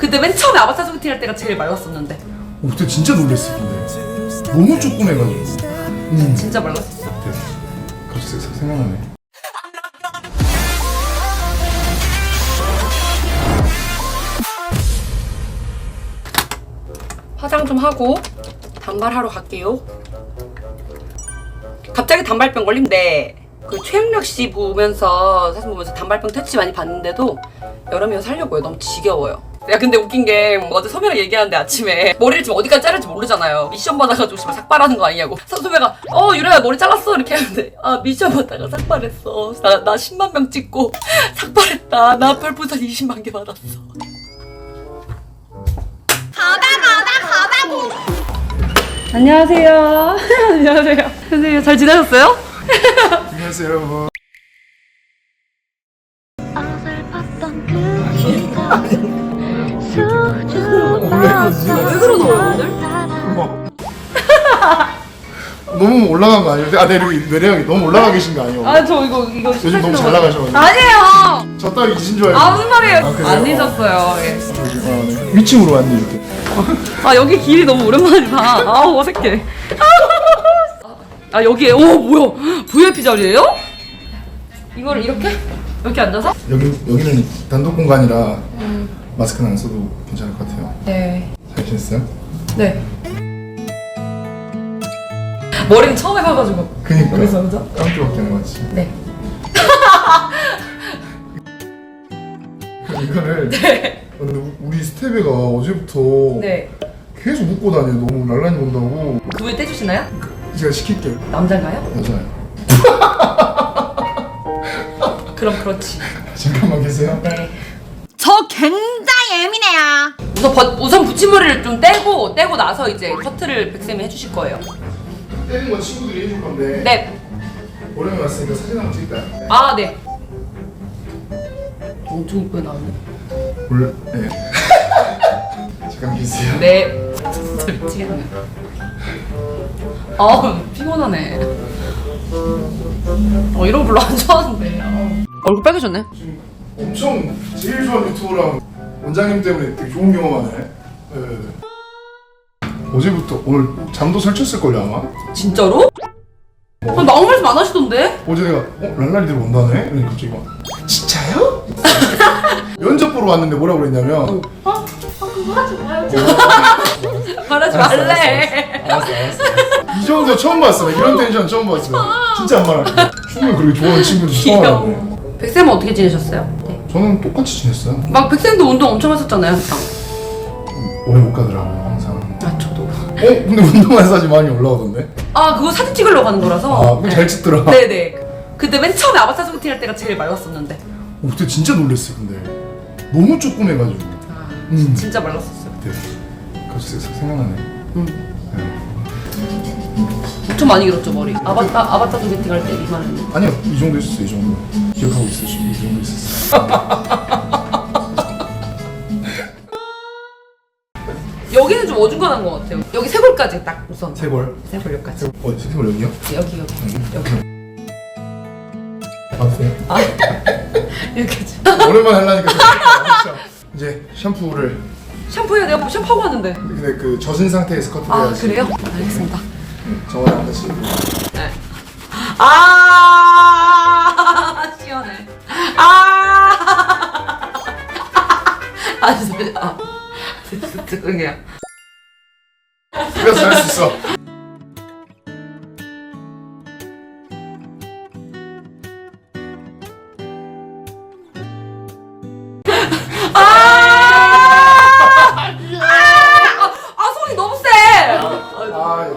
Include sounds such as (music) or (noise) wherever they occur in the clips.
그때 맨 처음에 아바타 소개팅 할 때가 제일 말랐었는데 오, 그때 진짜 놀랬어 근데 너무 조그매가지고 음 진짜 말랐었어. 갑자기 생- 생각나네 화장 좀 하고 단발하러 갈게요. 갑자기 단발병 걸린데 그 최영력 씨 보면서 사진 보면서 단발병 퇴치 많이 봤는데도 여름이어 살려고요. 너무 지겨워요. 야 근데 웃긴 게 어제 소매랑 얘기하는데 아침에 머리를 지금 어디까지 자를지 모르잖아요. 미션 받아가지고 지금 삭발하는 거 아니냐고. 서- 소매가 어 유라야 머리 잘랐어 이렇게 하는데 아 미션 받다가 삭발했어. 나, 나 10만 명 찍고 (laughs) 삭발했다. 나 별풍선 20만 개 받았어. 안녕하세요. (laughs) 안녕하세요. 선생님 잘 지내셨어요? 안녕하세요 여러분 어설펐던 그 (laughs) 너무 올라간 거 아니에요? 아 내려 내려가기 너무 올라가 계신 거 아니에요? 아 저 이거 이거 요즘 너무 잘 나가셔가지고 아니에요. 저 따위 이신 줄 알고 아 무슨 말이에요? 아, 그래요? 안 잊었어요. 예. 아, 네. 위층으로 왔네 이렇게 (laughs) 아 여기 길이 너무 오랜만이다. 아 어색해. (laughs) 아 여기에 오 뭐야 VIP 자리예요? 이걸 이렇게 이렇게 앉아서? 여기 여기는 단독 공간이라 마스크는 안 써도 괜찮을 것 같아요. 네. 잘 지냈어요? 네. 머리는 처음 해봐가지고. 그니까 여기서 그죠? 깜짝밖에 안 해봤지. 네. 이거를 네. 근데 우- 우리 스테베가 어제부터 네. 계속 웃고 다녀 너무 날라니 본다고 그분 떼주시나요? 제가 시킬게요 남잔가요? 여자예요 그럼 그렇지. (laughs) 잠깐만 계세요 네. 저 굉장히 예민해요. 우선 버, 우선 붙임머리를 좀 떼고 떼고 나서 이제 커트를 백쌤이 해주실 거예요. 때리는 건 친구들이 해줄 건데 네. 오랜만에 왔으니까 사진 한번 찍을까요? 아 네. 엄청 이쁘게 나오네. 올... 네 (laughs) 잠깐 계세요 네. 진짜 미치겠네. 아 피곤하네. 어 이런 거 별로 안 좋아하는데. 어. 얼굴 빨개졌네. 지금 엄청 제일 좋아하는 유튜버랑 원장님 때문에 되게 좋은 경험하네 네. 어제부터 오늘 잠도 설쳤을 걸요 아마? 진짜로? 아, 나 아무 말씀 안 하시던데? 어제 내가 어? 랄랄이 들어온다네? 그러니 갑자기 막 진짜요? (laughs) 면접 보러 왔는데 뭐라고 그랬냐면 말하지 말래. 알았어 알았어 이 정도 처음 봤어 나 이런 텐션 처음 봤어 진짜 안 말할게 춤을 그렇게 좋아하는 친구도 처음 알았네 귀여워. 백쌤은 어떻게 지내셨어요? 네. 저는 똑같이 지냈어요 막 백쌤도 운동 엄청 하셨잖아요, 항상. 오래 못 가더라고요 항상 아 저도. 어? 근데 운동한 사진 많이 올라오던데? 아 그거 사진 찍으려고 하는 아 거라서. 그거 잘 찍더라 네네. 그때 맨 처음에 아바타 소개팅 할 때가 제일 말랐었는데. 어, 그때 진짜 놀랬어 근데 너무 조그매가지고 아 음. 진짜 말랐었어요. 그때 갑자기 생- 생각나네 음. 네. 엄청 많이 길었죠 머리. 아바타 아바타 소개팅 할 때 이만했는데. 아니요 이 정도 있었어 이 정도 기억하고 지금 이 정도 있었어 (laughs) 여기는 좀 어중간한 것 같아요. 여기 쇄골까지 딱 우선. 세골 쇄골 여기까지. 어 세골 여기요? 여기 여기 여기. 봤어요? (laughs) 여기까지. 오랜만에 하려니까 좀 그렇죠. 이제 샴푸를 샴푸해야 돼요? 샴푸하고 왔는데. 근데 그 젖은 상태에서 커트를 아 해야지 그래요? 알겠습니다. 정원이랑 같이 네. 아 (laughs) 시원해. 아. (laughs) 아 진짜. 아. 죄송해요. 그래서 할수 있어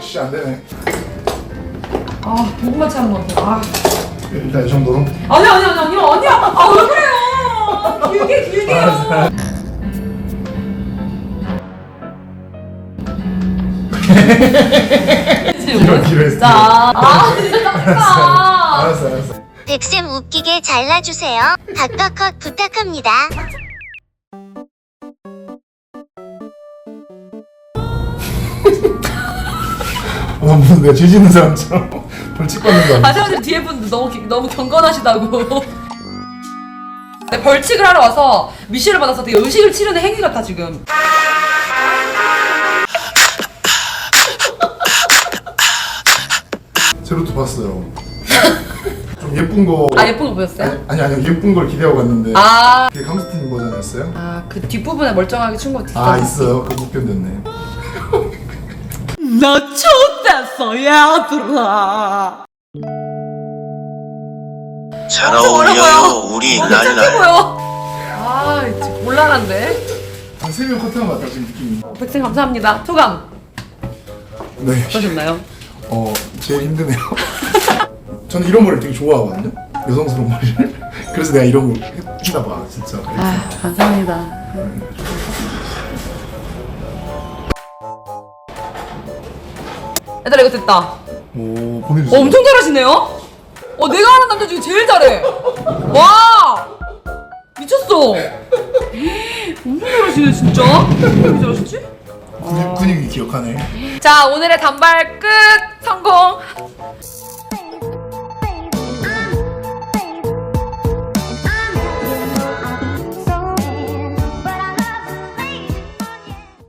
역시 안 되네 아 고구마 차는 것 같아. 아. 일단 이 정도로 아니 아니 아니 아니 아니야. 아왜 그래요? 길게 길게요. 길어 길어 했어 자. 아 진짜 아 알았어 알았어 백쌤 웃기게 잘라주세요 각각 부탁합니다 죄 짓는 사람처럼 (laughs) 벌칙 받는 거 아니야? 아세요 뒤에 분들 너무 기- 너무 경건하시다고. 근데 벌칙을 하러 와서 미션을 받아서 되게 의식을 치르는 행위 같아 지금. 제로투 봤어요. (laughs) 좀 예쁜 거. 아 예쁜 거 보였어요? 아니 아니 아니 예쁜 걸 기대하고 갔는데. 아. 그게 감스틴 버전이었어요? 아 그 뒷부분에 멀쩡하게 춘거 있어. 아 있어요. 그거 못 견뎠네. 나 좋댔어 얘들아. 잘. 어울려요. 우리 너무 난리 착해 나요. 보여. 아 진짜 곤란한데. 한 세명 커트한 것 같다 지금 느낌이. 백생 감사합니다. 소감 네. 어떠셨나요? 어 제일 힘드네요. (laughs) 저는 이런 머리를 되게 좋아하거든요. 여성스러운 머리를. (laughs) 그래서 내가 이런 걸 했나 봐 진짜. 아 감사합니다. 얘들아 이거 됐다. 오 보내주세요. 어, 엄청 잘하시네요? 어, 내가 아는 남자 중에 제일 잘해. 와! 미쳤어. 엄청 잘하시네, 진짜. 왜 잘하시지? 근육, 근육이 기억하네. 자, 오늘의 단발 끝!